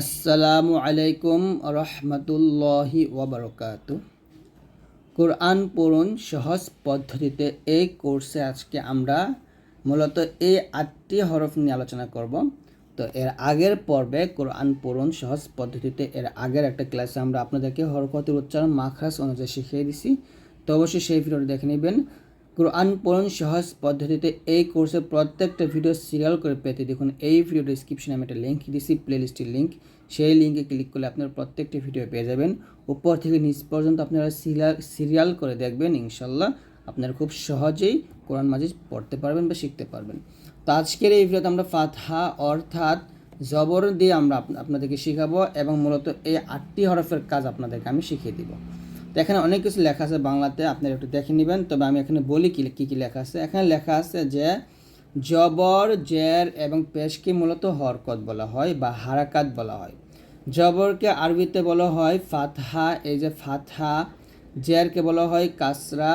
আসসালামু আলাইকুম রহমতুল্লাহি ওবরকাত কোরআন পড়ুন সহজ পদ্ধতিতে। এই কোর্সে আজকে আমরা মূলত এই আটটি হরফ নিয়ে আলোচনা করব। তো এর আগের পর্বে কোরআন পড়ুন সহজ পদ্ধতিতে। এর আগের একটা ক্লাসে আমরা আপনাদেরকে হরকতের উচ্চারণ মাখাস অনুযায়ী শিখিয়ে দিছি। তো অবশ্যই সেই ভিডিওটি দেখে নেবেন। কোরআন পড়ুন সহজ পদ্ধতিতে এই কোর্সের প্রত্যেকটা ভিডিও সিরিয়াল করে পেতে দেখুন। এই ভিডিও ডিসক্রিপশনে আমি একটা লিঙ্ক দিয়েছি প্লেলিস্টের লিঙ্ক সেই লিঙ্কে ক্লিক করলে আপনারা প্রত্যেকটি ভিডিও পেয়ে যাবেন। উপর থেকে নিচ পর্যন্ত আপনারা সিরিয়াল সিরিয়াল করে দেখবেন, ইনশাল্লাহ আপনারা খুব সহজেই কোরআন মাজিদ পড়তে পারবেন বা শিখতে পারবেন। তো আজকের এই ভিডিওতে আমরা ফাতহা অর্থাৎ জবর দিয়ে আমরা আপনাদেরকে শেখাবো এবং মূলত এই আটটি হরফের কাজ আপনাদেরকে আমি শিখিয়ে দিব। তো এখানে অনেক কিছু লেখা আছে বাংলাতে, আপনারা একটু দেখে নেবেন। তবে আমি এখানে বলি কি, কী কী লেখা আছে। এখানে লেখা আছে যে, জবর, জের এবং পেশকে মূলত হরকত বলা হয় বা হারাকাত বলা হয়। জবরকে আরবিতে বলা হয় ফাতহা, এই যে ফাতহা, জেরকে বলা হয় কাসরা,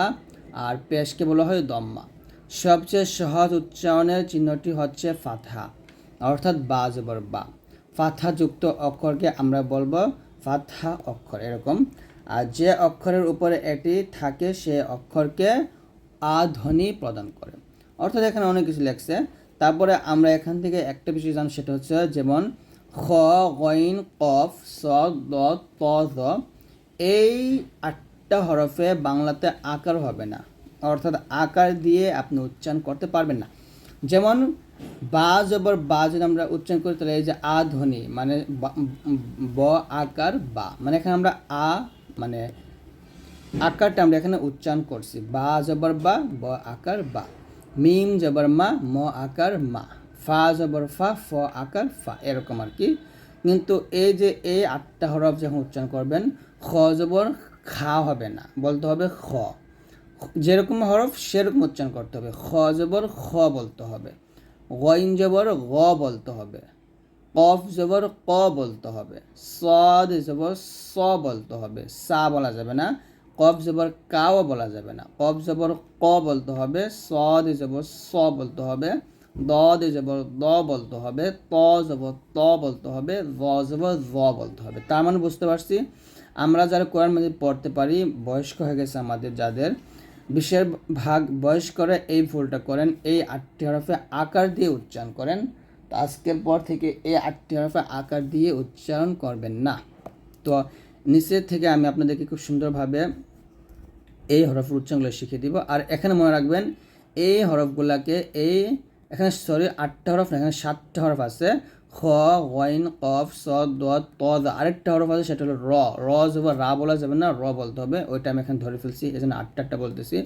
আর পেশকে বলা হয় দম্মা। সবচেয়ে সহজ উচ্চারণের চিহ্নটি হচ্ছে ফাতহা, অর্থাৎ বা জবর বা। ফাতহাযুক্ত অক্ষরকে আমরা বলব ফাতহা অক্ষর, এরকম। আর যে অক্ষরের উপরে এটি থাকে, সে অক্ষরকে আ ধ্বনি প্রদান করে। অর্থাৎ এখানে অনেক কিছু লেখছে। তারপরে আমরা এখান থেকে একটা বিষয় জানি সেটা হচ্ছে যেমন, খ, গইন, কফ, স, দ ত জ, এই আটটা হরফে বাংলাতে আকার হবে না। অর্থাৎ আকার দিয়ে আপনি উচ্চারণ করতে পারবেন না। যেমন, বা জবর বা যদি আমরা উচ্চারণ করি, তাহলে এই যে আ ধ্বনি মানে ব, আকার বা মানে এখানে আমরা আ মানে আকারটা আমরা এখানে উচ্চারণ করছি। বা জবর বা, ব আকার বা। মিম জবর মা, ম আকার মা। ফা জবর ফা, ফ আকার ফা, এরকম আর কি। কিন্তু এই যে এই আটটা হরফ যখন উচ্চারণ করবেন, খ জবর খা হবে না, বলতে হবে খ। যেরকম হরফ, সেরকম উচ্চারণ করতে হবে। খ জবর খ বলতে হবে। গইন জবর গ বলতে হবে। কফ জবর ক বলতে হবে। সদ জবর স বলতে হবে। সা বলা যাবে না। কফ জবর কাও বলা যাবে না। কফ জবর ক বলতে হবে। সদ জবর স বলতে হবে। দদ জবর দ বলতে হবে। ত জবর ত বলতে হবে। জ জবর জ বলতে হবে। তার মানে বুঝতে পারছি? আমরা যারা কোরআন মাজিদ পড়তে পারি, বয়স্ক হয়ে গেছে আমাদের যাদের বিশের ভাগ বয়স করে এই ভুলটা করেন। এই আটটি হরফে আকার দিয়ে উচ্চারণ করেন। আজকের পর থেকে এই আটটি হরফে আকার দিয়ে উচ্চারণ করবেন না। তো নিচের থেকে আমি আপনাদেরকে খুব সুন্দরভাবে এই হরফের উচ্চারণগুলো শিখিয়ে দিব। আর এখানে মনে রাখবেন, এই হরফগুলোকে এই, এখানে সরি আটটা হরফ না, এখানে সাতটা হরফ আছে। খ, ওয়াইন, কফ, স, দ, ত আরেকটা হরফ আছে, সেটা হলো র। র যাবে রা বলা যাবে না, র বলতে হবে। ওইটা আমি এখানে ধরে ফেলছি, এই জন্য আটটা আটটা বলতেছি।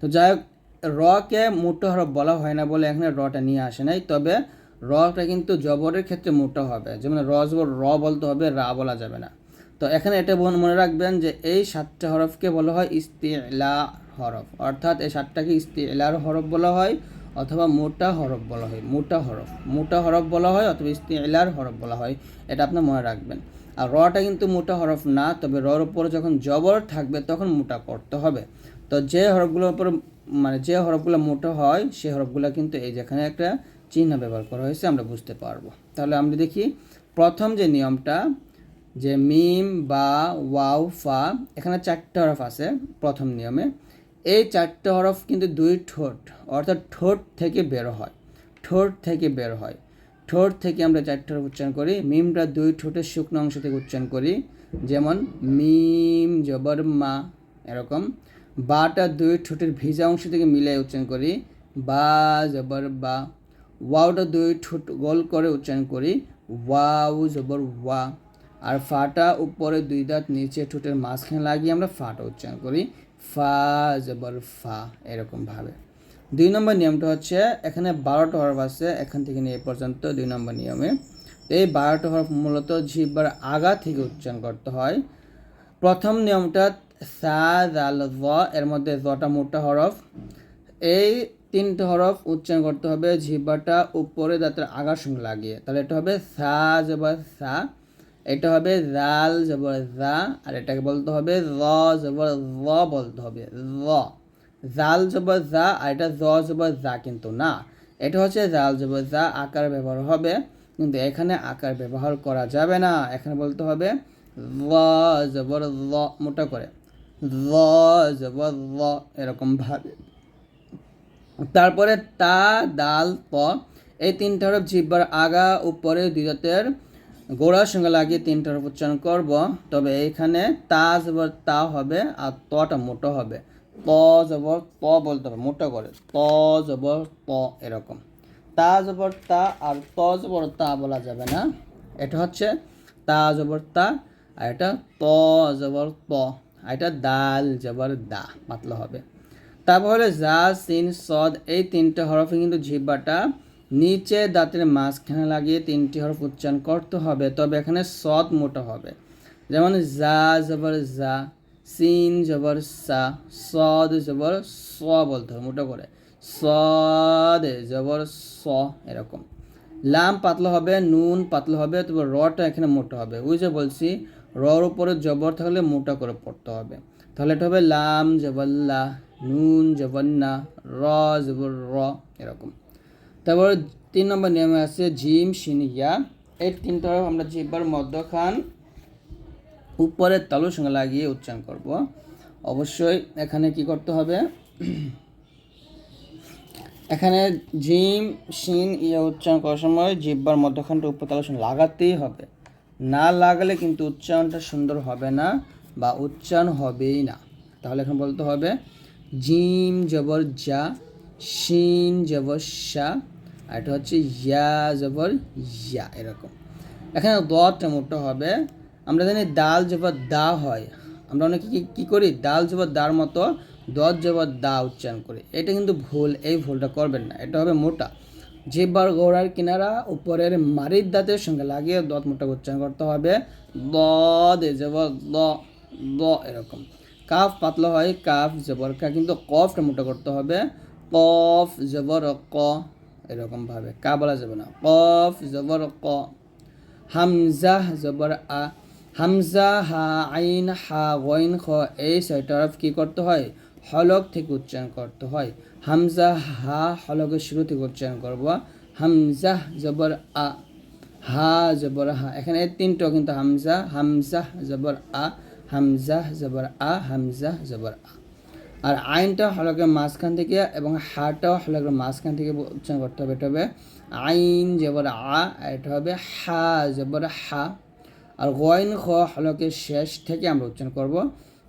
তো যাই হোক, রকে মোটো হরফ বলা হয় না বলে এখানে রটা নিয়ে আসে নাই। তবে রটা কিন্তু জবরের ক্ষেত্রে মোটা হবে। যেমন র জবর র বলতে হবে, রা বলা যাবে না। তো এখানে এটা মনে রাখবেন যে এই সাতটা হরফকে বলা হয় ইস্তিলা হরফ। অর্থাৎ এই সাতটাকে ইস্তিলার হরফ বলা হয় অথবা মোটা হরফ বলা হয়। মোটা হরফ। মোটা হরফ বলা হয় অথবা ইস্তিলার হরফ বলা হয়। এটা আপনি মনে রাখবেন। আর রটা কিন্তু মোটা হরফ না, তবে রর উপরে যখন জবর থাকবে তখন মোটা করতে হবে। তো যে হরফগুলোর উপর মানে যে হরফগুলো মোটা হয় সেই হরফগুলো কিন্তু এই যেখানে একটা চিহ্ন ব্যবহার করা হয়েছে, আমরা বুঝতে পারব। তাহলে আমরা দেখি, প্রথম যে নিয়মটা, যে মিম, বা, ওয়াও, ফা, এখানে চারটে হরফ আছে প্রথম নিয়মে। এই চারটে হরফ কিন্তু দুই ঠোঁট, অর্থাৎ ঠোঁট থেকে বের হয়, ঠোঁট থেকে বের হয়। ঠোঁট থেকে আমরা চারটে হরফ উচ্চারণ করি, মিমটা দুই ঠোঁটের শুকনো অংশ থেকে উচ্চারণ করি, যেমন মিম, জবর মা, এরকম। বাটা দুই ঠোঁটের ভিজা অংশ থেকে মিলিয়ে উচ্চারণ করি, বা, জবর বা ওয়াওটা দুই ঠোঁট গোল করে উচ্চারণ করি। ওয়াও জবর ওয়া। আর ফাটা উপরে দুই দাঁত নিচে ঠোঁটের মাঝখানে লাগিয়ে আমরা ফাটা উচ্চারণ করি। ফা জবর ফা, এরকমভাবে। দুই নম্বর নিয়মটা হচ্ছে, এখানে বারোটা হরফ আছে, এখান থেকে নিয়ে পর্যন্ত দুই নম্বর নিয়মে। এই বারোটা হরফ মূলত জিব্বার আগা থেকে উচ্চারণ করতে হয়। প্রথম নিয়মটা সা জাল জ, এর মধ্যে জটা মোটা হরফ। এই তিনটে হরফ উচ্চারণ করতে হবে জিহ্বাটা উপরে দাঁতের আগার সঙ্গে লাগিয়ে। তাহলে এটা হবে সা জবর সা, এটা হবে জাল জবর জা, আর এটাকে বলতে হবে র জবর র বলতে হবে র জাল জবর জা, আর এটা জ জবর জা কিন্তু না। এটা হচ্ছে জাল জবর জা, আকার ব্যবহার হবে, কিন্তু এখানে আকার ব্যবহার করা যাবে না। এখানে বলতে হবে ল জবর ল মোটা করে। ল জবর ল এরকম ভাবে তারপরে তা, দাল, প, এই তিনটা হরফ জিব্বার আগা, উপরে দুই দাঁতের গোড়ার সঙ্গে লাগিয়ে তিনটা হরফ উচ্চারণ করব। তবে এইখানে তা জবর তা হবে আর তটা মোটো হবে। ত জবর ত বলতে হবে, মোটা করে। ত জবর প, এরকম। তা জবর তা আর ত জবর তা বলা যাবে না, এটা হচ্ছে তা জবর তা আর এটা ত জবর ত আর এটা দাল জবর দা মাতলা হবে। তারপর জা সিন সদ, এই তিনটে হরফে কিন্তু জিব্বাটা। নিচে দাঁতের মাঝখানে লাগিয়ে তিনটি হরফ উচ্চারণ করতে হবে, তবে এখানে সদ মোটা হবে। যেমন জা জবর জা সিন জবর সা, সদ জবর স বলতে হবে মোটা করে। সদ জবর স এরকম। লাম পাতলা হবে, নুন পাতলা হবে তবে রটা এখানে মোটা হবে। ওই যে বলছি, রর উপরে জবর থাকলে মোটা করে পড়তে হবে। তাহলে এটা হবে লাম জবল্লা নুন, জবন্না, র, জবর, র, এরকম। তারপর তিন নম্বর নিয়মে আছে জিম সিনিয়া এই তিনটা আমরা জিব্বার মধ্যখান উপরের তালুর সঙ্গে লাগিয়ে উচ্চারণ করব। অবশ্যই এখানে কি করতে হবে? এখানে জিম শিন, ইয়া উচ্চারণ করার সময় জিব্বার মধ্যখানটা উপর তালুর সঙ্গে লাগাতেই হবে। না লাগালে কিন্তু উচ্চারণটা সুন্দর হবে না বা উচ্চারণ হবেই না। তাহলে এখন বলতে হবে জিম জবর যা শিন জবর শা, আর এটা হচ্ছে ইয়া জবর ইয়া, এরকম। এখানে দটা মোটা হবে। আমরা জানি দাল জবর দা হয়। আমরা অনেকে কি, কী করি? দাল জবর দার মতো দত জবর দা উচ্চারণ করি। এটা কিন্তু ভুল, এই ভুলটা করবেন না। এটা হবে মোটা। জিব্বার গোড়ার কিনারা উপরের মারির দাঁতের সঙ্গে লাগিয়ে দত মোটা উচ্চারণ করতে হবে। দ দে জবর দ দ এরকম। কাফ পাতলা হয়, কাফ জবর কা, কিন্তু কফটা মোটা করতে হবে। কফ জবর ক এরকমভাবে কা বলা যাবে না। কফ জবর ক। হামজাহ জবর আ। হামজা, হা, আইন, হা, গইন, খ, এই ছয়টা হরফ কী করতে হয়? হলক থেকে উচ্চারণ করতে হয়। হামজা, হা, হলকের শুরু থেকে উচ্চারণ করব। হামজা জবর আ। হা জবর হা। এখানে এই তিনটাও কিন্তু হামজা হামজা জবর আ। হামজা জবর আ, হামজা জবর আ। আর আইনটা হলকের মাঝখান থেকে এবং হাটাও হলকের মাঝখান থেকে উচ্চারণ করতে হবে। এটা হবে আইন জবর আ এটা হবে হা জবর হা। আর গইন খ হলকের শেষ থেকে আমরা উচ্চারণ করব।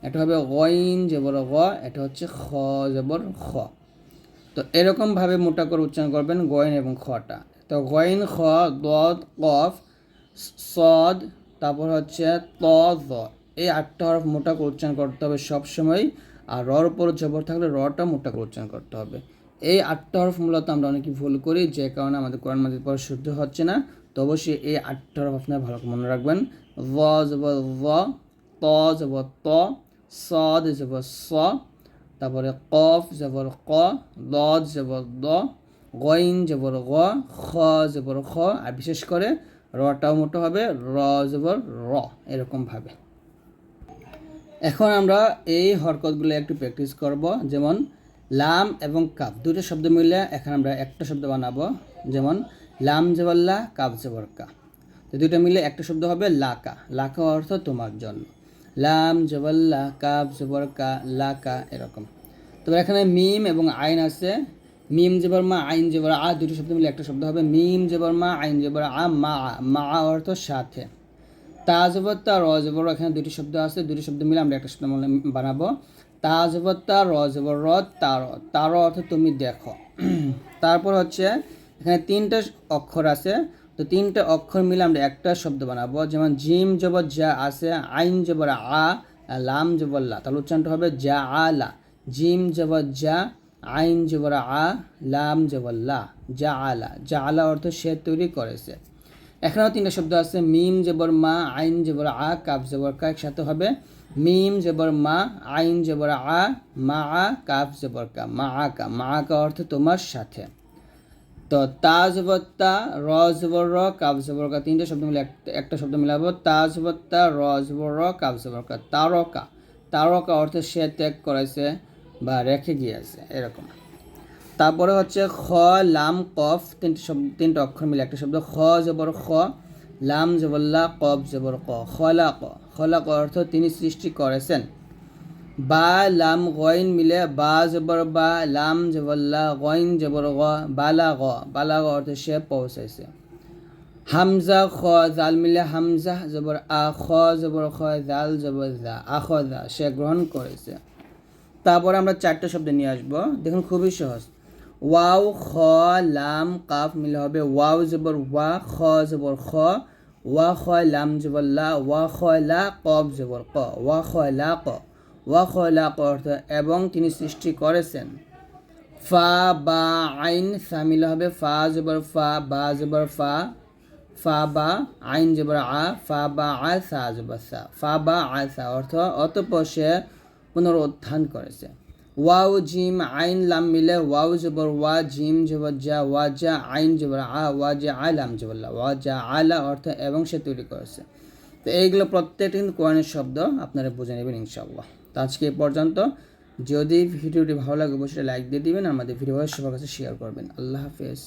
এটা হবে গইন জবর গ, এটা হচ্ছে খ জবর খ। তো এরকমভাবে মোটা করে উচ্চারণ করবেন গয়েন এবং খটা। তো গয়েন খ দদ কফ সদ, তারপর হচ্ছে ত এই আটটা হরফ মোটা করে উচ্চারণ করতে হবে সবসময় আর রর উপর জবর থাকলে রটা মোটা করে উচ্চারণ করতে হবে। এই আটটা হরফ মূলত আমরা অনেকে ভুল করি, যে কারণে আমাদের কোরআন মাজিদ পড়া শুদ্ধ হচ্ছে না। তো অবশ্যই এই আটটা হরফ আপনারা ভালো করে মনে রাখবেন। ভ জবর ভ, ত জবর ত সদ জবর স, তারপরে কফ জবর ক দদ জবর দ, গইন জবর গ, খ জবর খ, আর বিশেষ করে রটাও মোটো হবে, র জবর র, এরকমভাবে। এখন আমরা এই হরকতগুলো একটু প্র্যাকটিস করব। যেমন লাম এবং কাপ দুটো শব্দ মিলে এখন আমরা একটা শব্দ বানাবো। যেমন লাম জবল্লা কাপ জবরকা। তো দুটো মিলে একটা শব্দ হবে লাকা। লাকা অর্থ তোমার জন্য। লাম জবল্লা কাপ জবর কা লাকা এরকম। তবে এখানে মিম এবং আইন আছে। মিম জবর মা, আইন জবর আ, দুটো শব্দ মিলে একটা শব্দ হবে। মিম জবর মা, আইন জবর আ, মা মা অর্থ সাথে। তা জবর তা র জবর এখানে দুটি শব্দ আছে দুটি শব্দ মিলে আমরা একটা শব্দ বানাবো। তা রজবর তা র তার তার অর্থ তুমি দেখো। তারপর হচ্ছে, এখানে তিনটা অক্ষর আছে। তো তিনটা অক্ষর মিলে আমরা একটা শব্দ বানাবো। যেমন জিম জবর যা আছে, আইন জবর আ, লাম জবর লা। তাহলে উচ্চারণটা হবে যা আ, লা। জিম জবর যা আইন জবর আ, লাম জবর লা। যা আলা যা আলা অর্থ সে তৈরি করেছে। এখানেও তিনটা শব্দ আছে, মিম, জবর, মা, আইন, জবর, আ কাপ জবর, কা একসাথে হবে। মিম, জবর, মা, আইন, জবর, আ, মা, আ কাপ জবর, কা, মা, আ, কা, মা কা অর্থ তোমার সাথে। তো তা, জবর, তা, র, জবর, র কাপ জবর, কা, তিনটে শব্দ মিলে একটা শব্দ মিলাবো। তা, জবর, তা, র, জবর, র কাপ জবর, কা তারকা তারকা অর্থ সে ত্যাগ করেছে বা রেখে গিয়েছে, এরকম। তারপরে হচ্ছে খ, লাম, কফ তিনটে শব্দ, তিনটে অক্ষর মিলে একটা শব্দ। খ, জবর, খ, লাম জবল্লা কফ, জবর, ক খলা ক। খলা ক অর্থ তিনি সৃষ্টি করেছেন। বা, লাম গইন মিলে বা, জবর, বা, লাম জবল্লা গইন জবর, গ বালা গ। বালা গ অর্থ সে পৌঁছাইছে। হামজা, খ, জাল মিলে হামজা, জবর, আ, খ, জবর, খ, জাল, জবর, জা আখ জা, সে গ্রহণ করেছে। তারপরে আমরা চারটে শব্দ নিয়ে আসব। দেখুন, খুবই সহজ। ওয়াও, খ, লাম, কাফ মিলে হবে ওয়াও জবর ওয়া, খ জবর খ, ওয়া, খ, লাম জবর লা, ওয়া, খ, লা, কফ জবর ক, ওয়া, খ, লা, ক, ওয়া, খ, লা, ক অর্থ এবং তিনি সৃষ্টি করেছেন। ফা, বা, আইন সা মিলে হবে ফা জবর ফা, বা জবর ফা ফা, বা, আইন জবর আ, ফা, বা, আ, সা জবর সা, ফা, বা, আ, সা অর্থ অতঃপর সে পুনরুত্থান করেছে। ওয়াও জিম আইন লাম মিলে ওয়াও জবর ওয়া জিম জবর যা ওয়া যা আইন জবর আ ওয়া যা আ লাম জবর লা ওয়া যা আলা অর্থ এবং সে তৈরি করেছে। তো এইগুলো প্রত্যেকটি কিন্তু কোরআনের শব্দ আপনারা বুঝে নেবেন ইনশাআল্লাহ। তো আজকে এই পর্যন্ত। যদি ভিডিওটি ভালো লাগে, অবশ্যই লাইক দিয়ে দিবেন। আমাদের ভিডিও সবার কাছে শেয়ার করবেন। আল্লাহ হাফেজ।